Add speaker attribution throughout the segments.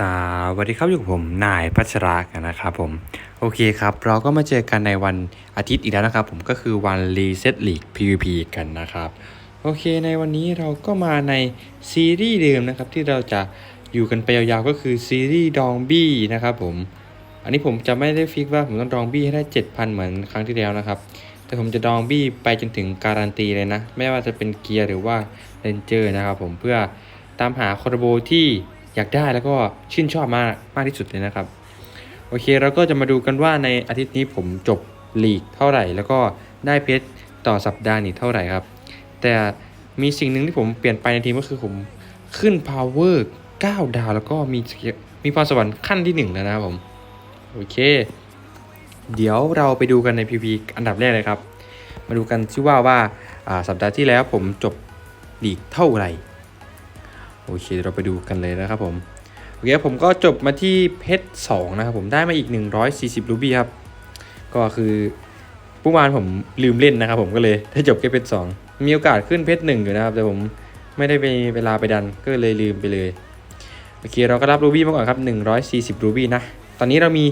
Speaker 1: สวัสดีครับอยู่กับผมนายพัชรากันนะครับผมโอเคครับ เราก็มาเจอกันในวันอาทิตย์อีกแล้วนะครับ ผมก็คือวันรีเซ็ตลีก PVP กันนะครับ โอเคในวันนี้เราก็มาในซีรีส์เดิมนะครับ ที่เราจะอยู่กันไปยาวๆก็คือซีรีส์ดองบี้นะครับผม อันนี้ผมจะไม่ได้ฟิกว่าผมต้องดองบี้ให้ได้ 7,000 เหมือนครั้งที่แล้วนะครับ แต่ผมจะดองบี้ไปจนถึงการันตีเลยนะ ไม่ว่าจะเป็นเกียร์หรือว่าเรนเจอร์นะครับผมเพื่อตามหาคอร์โบที่ อยากได้แล้วก็ชื่นชอบมากมากที่สุดเลยนะครับ โอเคเราก็จะมาดูกันว่าในอาทิตย์นี้ผมจบลีกเท่าไหร่ แล้วก็ได้เพชรต่อสัปดาห์นี้เท่าไหร่ครับ แต่มีสิ่งหนึ่งที่ผมเปลี่ยนไปในทีมก็คือผมขึ้น power 9 ดาว แล้วก็มีมีพรสวรรค์ขั้นที่ 1 แล้วนะครับผม โอเค เดี๋ยวเราไปดูกันใน PV อันดับแรกเลยครับ มาดูกันซิว่าว่าอ่าสัปดาห์ที่แล้วผมจบลีกเท่าไหร่ โอเคเราไปดูกันเลยนะครับผมโอเคผมก็จบมาที่เพชร2นะครับผมได้มาอีก 140 รูบี้ครับ ก็คือเมื่อวานผมลืมเล่นนะครับผมก็เลยได้จบแค่เพชร2มีโอกาสขึ้นเพชร1อยู่นะครับ แต่ผมไม่ได้ไปเวลาไปดันก็เลยลืมไปเลยโอเคเราก็รับรูบี้มาก่อนครับ 140 รูบี้นะ ตอนนี้เรามี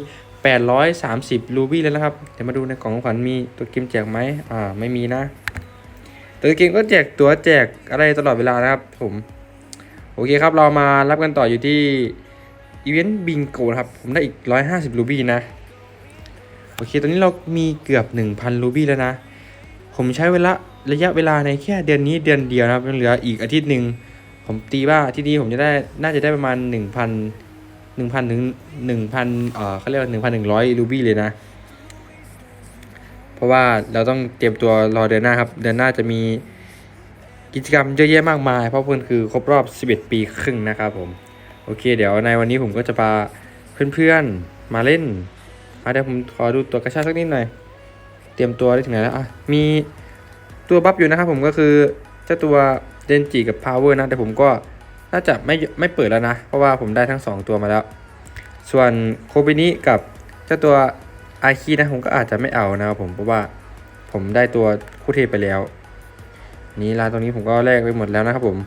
Speaker 1: 830 รูบี้แล้วนะครับ เดี๋ยวมาดูในกล่องของขวัญมีตัวเกมแจกไหมอ่าไม่มีนะ ตัวเกมก็แจกตัวแจกอะไรตลอดเวลานะครับผม โอเคครับ เรามารับกันต่ออยู่ที่อีเวนต์บิงโกนะครับ ผมได้อีก 150 รูบี้นะ โอเค ตอนนี้เรามีเกือบ 1,000 รูบี้แล้วนะ ผมใช้เวลาระยะเวลาในแค่เดือนนี้เดือนเดียวนะครับยังเหลืออีกอาทิตย์หนึ่ง ผมตีว่าอาที่นี้ผมจะได้น่าจะได้ประมาณ 1,000 1,000ถึง1,000เอ่อเขาเรียกว่า1,100 รูบี้เลยนะ เพราะว่าเราต้องเตรียมตัวรอเดือนหน้าครับ เดือนหน้าจะมี กิจกรรมเยอะแยะมากมาย เพราะเพื่อนคือครบรอบ 11 ปีครึ่งนะครับผม โอเค เดี๋ยวในวันนี้ผมก็จะพาเพื่อนๆมาเล่นมาเดี๋ยวผมขอดูตัวกระชากสักนิดหน่อย เตรียมตัวได้ถึงไหนแล้วอะมีตัวบัฟอยู่นะครับผมก็คือเจ้าตัวเดนจิกับพาวเวอร์นะ แต่ผมก็น่าจะไม่ไม่เปิดแล้วนะ เพราะว่าผมได้ทั้ง 2 ตัวมาแล้ว ส่วนโคบินิกับเจ้าตัวอาคีนะผมก็อาจจะไม่เอานะครับผมเพราะว่าผมได้ตัวคู่เทพไปแล้ว นี่ร้านตรงนี้ผมก็แลกไปหมดแล้วนะครับผม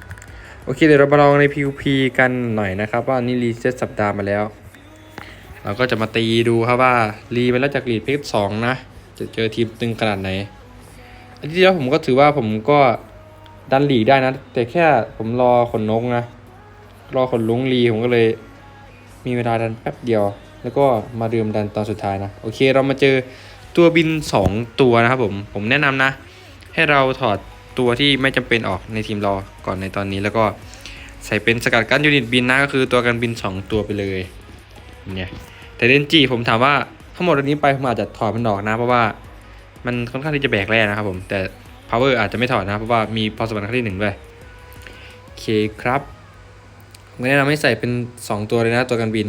Speaker 1: โอเคเดี๋ยวเรามาลองใน PVP กันหน่อยนะครับ ว่านี่รีเซ็ตสัปดาห์มาแล้ว เราก็จะมาตีดูครับว่ารีไปแล้วจากลีดเพชรสองนะ จะเจอทีมตึงขนาดไหนอันที่แล้วผมก็ถือว่าผมก็ดันลีกได้นะ แต่แค่ผมรอขนนกนะ รอขนลุงรีผมก็เลย มีเวลาดันแป๊บเดียว แล้วก็มาเดิมดันตอนสุดท้ายนะโอเคเรามาเจอตัวบิน 2 ตัวนะครับผมผมแนะนำนะ ให้เราถอด ตัวที่ไม่จำเป็นออกในทีมเราก่อนในตอนนี้แล้วก็ใส่เป็นสกัดกั้นยูนิตบินนะก็คือตัวกันบิน 2 ตัวไปเลยเนี่ยแต่เดนจีผมถามว่าทั้งหมดอันนี้ไปผมอาจจะถอดมันออกนะ เพราะว่ามันค่อนข้างที่จะแบกแร่นะครับผมแต่ power อาจจะไม่ถอดนะเพราะว่ามีพอสวรรค์ขั้นที่หนึ่งด้วยโอเคครับผมแนะนำให้ใส่เป็น 2 ตัวเลยนะตัวกันบิน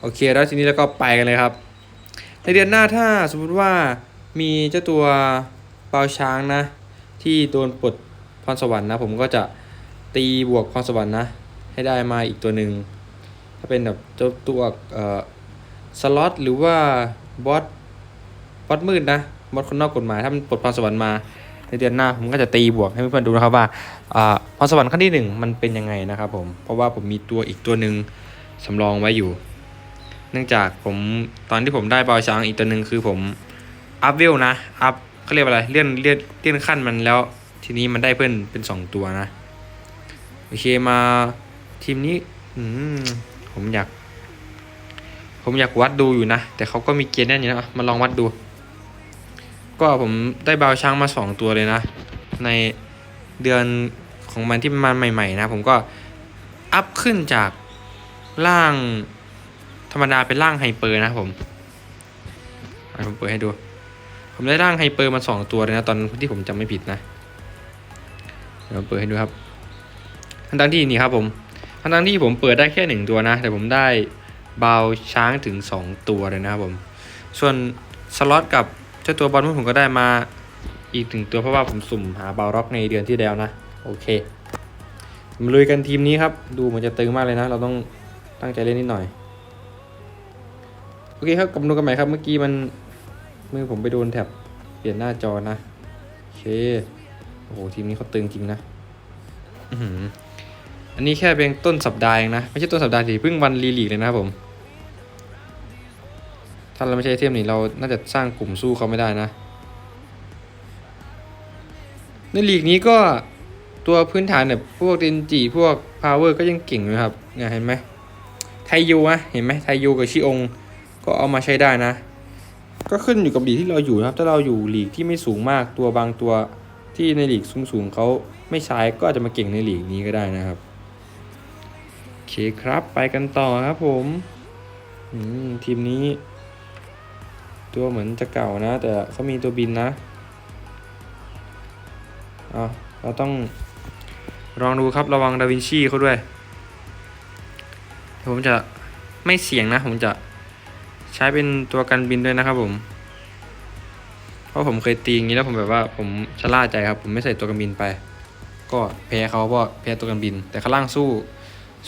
Speaker 1: โอเคแล้วทีนี้เราก็ไปกันเลยครับ ในเดือนหน้าถ้าสมมุติว่ามีเจ้าตัวเปาช้างนะ ที่โดนปลดพรสวรรค์นะ ผมก็จะตีบวกพรสวรรค์นะ ให้ได้มาอีกตัวหนึ่งถ้าเป็นแบบเจ้าตัวเอ่อสล็อตหรือว่าบอสบอสมืดนะบอสคนนอกกฎหมายถ้ามันปลดพรสวรรค์มาในเดือนหน้าผมก็จะตีบวกให้เพื่อนๆดูนะครับว่าพรสวรรค์ขั้นที่หนึ่งมันเป็นยังไงนะครับผมเพราะว่าผมมีตัวอีกตัวหนึ่งสำรองไว้อยู่ เนื่องจากผมตอนที่ผมได้บอลช้างอีกตัวหนึ่งคือผมอัพเวลนะอัพ เขาเรียกว่าอะไรเลื่อนเลื่อนเลื่อนขั้นมันแล้ว ทีนี้มันได้เพิ่มเป็นสองตัวนะ โอเคมาทีมนี้ อืมผมอยาก ผมอยากวัดดูอยู่นะ แต่เขาก็มีเกณฑ์แน่นอยู่นะมาลองวัดดู ก็ผมได้บอลช้างมาสองตัวเลยนะ ในเดือนของมันที่มันใหม่ ๆ นะ ผมก็อัพขึ้นจากล่างธรรมดาเป็นร่างไฮเปอร์นะผมผมเปิดให้ดู ผมได้ร่างไฮเปอร์มาสองตัวเลยนะ ตอนที่ผมจำไม่ผิดนะเดี๋ยวเปิดให้ดูครับทั้งทั้งที่นี่ครับผมทั้งทั้งที่ผมเปิดได้แค่หนึ่งตัวนะ แต่ผมได้บาวช้างถึงสองตัวเลยนะครับผม ส่วนสล็อตกับเจ้าตัวบอลผมก็ได้มาอีกหนึ่งตัวเพราะว่าผมสุ่มหาบาวร็อกในเดือนที่แล้วนะ โอเคมาลุยกันทีมนี้ครับ ดูเหมือนจะตึงมากเลยนะ เราต้องตั้งใจเล่นนิดหน่อย โอเคครับกลับมาดูกันใหม่ครับ เมื่อกี้มัน มือผมไปโดนแท็บเปลี่ยนหน้าจอนะโอเคโอ้โหทีมนี้เขาตึงจริงนะอันนี้แค่เป็นต้นสัปดาห์เองนะ ไม่ใช่ต้นสัปดาห์สิเพิ่งวันรีลีกเลยนะครับผม ถ้าเราไม่ใช่ไอเทมนี่เราน่าจะสร้างกลุ่มสู้เขาไม่ได้นะ ในลีกนี้ก็ตัวพื้นฐานแบบพวกเดนจิพวกพาวเวอร์ก็ยังเก่งอยู่ครับเนี่ยเห็นไหมไทยูอะเห็นไหมไทยูกับชิองก็เอามาใช้ได้นะ ก็ขึ้นอยู่กับลีกที่เราอยู่นะครับ ถ้าเราอยู่ลีกที่ไม่สูงมากตัวบางตัวที่ในลีกสูงๆเขาไม่ใช้ก็อาจจะมาเก่งในลีกนี้ก็ได้นะครับโอเคครับไปกันต่อครับผมทีมนี้ ตัวเหมือนจะเก่านะ แต่เขามีตัวบินนะอะเราต้องลองดูครับระวังดาวินชีเขาด้วยผมจะไม่เสี่ยงนะ ผมจะ ใช้เป็นตัวกันบินด้วยนะครับผม เพราะผมเคยตีอย่างนี้แล้วผมแบบว่าผมชะล่าใจครับ ผมไม่ใส่ตัวกันบินไป ก็แพ้เขาเพราะแพ้ตัวกันบิน แต่ข้างล่างสู้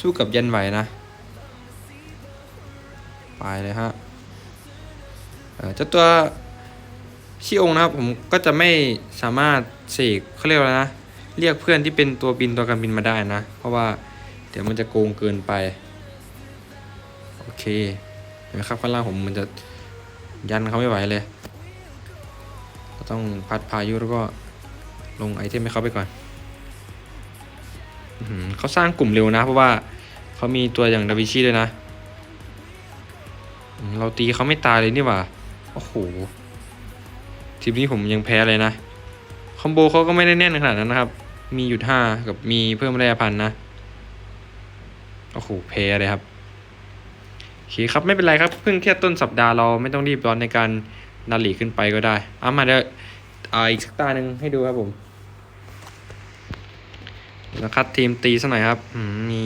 Speaker 1: สู้กับยันไหวนะ ไปเลยฮะเจ้าตัวชิองนะครับผมก็จะไม่สามารถเสกเขาเรียกว่านะ เรียกเพื่อนที่เป็นตัวบินตัวการบินมาได้นะ เพราะว่าเดี๋ยวมันจะโกงเกินไป โอเค นะครับข้างล่างผมมันจะยันเขาไม่ไหวเลยก็ต้องพัดพายุแล้วก็ลงไอเทมให้เขาไปก่อนอเขาสร้างกลุ่มเร็วนะ เพราะว่าเขามีตัวอย่างดาวิชีด้วยนะ เราตีเขาไม่ตายเลยนี่หว่า โอ้โห ทีมนี้ผมยังแพ้เลยนะ คอมโบเขาก็ไม่ได้แน่นขนาดนั้นนะครับ มีหยุดห้ากับมีเพิ่มแร่พันนะ โอ้โห แพ้เลยครับ เคครับไม่เป็นไรครับเพิ่งแค่ต้นสัปดาห์เราไม่ต้องรีบร้อนในการดันหลีขึ้นไปก็ได้เอามาเดี๋ยวเอาอีกสักตาหนึ่งให้ดูครับผมแล้วคัดทีมตีสักหน่อยครับมี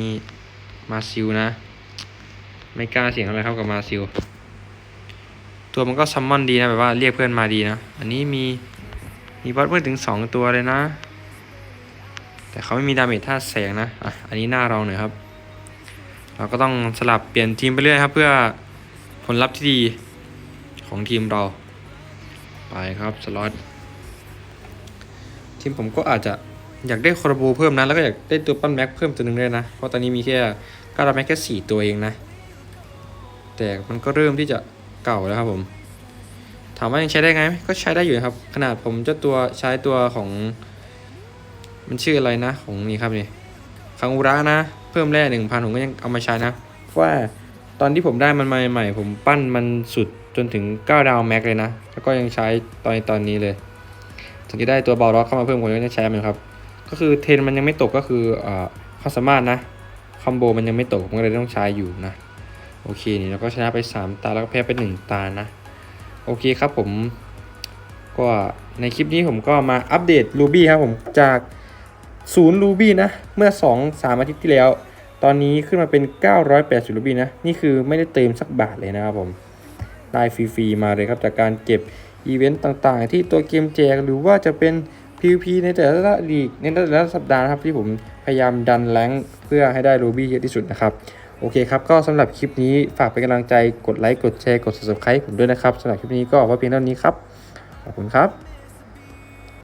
Speaker 1: มาซิลนะ ไม่กล้าเสียงอะไรครับกับมาซิล ตัวมันก็ซัมมอนดีนะแบบว่าเรียกเพื่อนมาดีนะ อันนี้มีมีบอสเพื่อนถึงสองตัวเลยนะ แต่เขาไม่มีดาเมจท่าแสงนะอะอันนี้หน้าเราหน่อยครับ เราก็ต้องสลับเปลี่ยนทีมไปเรื่อยครับ เพื่อผลลัพธ์ที่ดีของทีมเรา ไปครับสล็อตทีมผมก็อาจจะอยากได้คอร์โบเพิ่มนะ แล้วก็อยากได้ตัวปั้นแม็กเพิ่มตัวหนึ่งด้วยนะ เพราะตอนนี้มีแค่ก้าแม็กแค่สี่ตัวเองนะ แต่มันก็เริ่มที่จะเก่าแล้วครับผม ถามว่ายังใช้ได้ไงไก็ใช้ได้อยู่ครับ ขนาดผมเจ้าตัวใช้ตัวของ มันชื่ออะไรนะ ของนี่ครับนี่คังอุระนะ พิ่มแร่หนึ่งพันผมก็ยังเอามาใช้นะว่าตอนที่ผมได้มันมาใหม่ผมปั้นมันสุดจนถึง 9 ดาวแม็กเลยนะ แล้วก็ยังใช้ตอนตอนนี้เลย ถึงจะได้ตัวบอลล็อกเข้ามาเพิ่มผมก็ยังใช้มันครับ ก็คือเทนมันยังไม่ตกก็คืออ่าความสามารถนะคอมโบมันยังไม่ตกผมก็เลยต้องใช้อยู่นะ โอเคนี่เราก็ชนะไป 3 ตาแล้วก็แพ้ไป 1 ตานะ โอเคครับผม ก็ในคลิปนี้ผมก็มาอัปเดต Ruby ครับผมจากศูนย์ Ruby นะ เมื่อ 2 3 อาทิตย์ที่แล้ว ตอนนี้ขึ้นมาเป็น 980 Ruby นะ นี่คือไม่ได้เติมสักบาทเลยนะครับผมได้ฟรีๆมาเลยครับ จากการเก็บอีเวนต์ต่างๆ ที่ตัวเกมแจกหรือว่าจะเป็น PVP ในแต่ละลีกในแต่ละสัปดาห์นะครับ ที่ผมพยายามดันแรงเพื่อให้ได้ Ruby เยอะที่สุดนะครับ โอเคครับ ก็สำหรับคลิปนี้ฝากเป็นกำลังใจกดไลค์กดแชร์กด subscribe ผมด้วยนะครับสำหรับคลิปนี้ก็เอาเพียงเท่านี้ครับ ขอบคุณครับ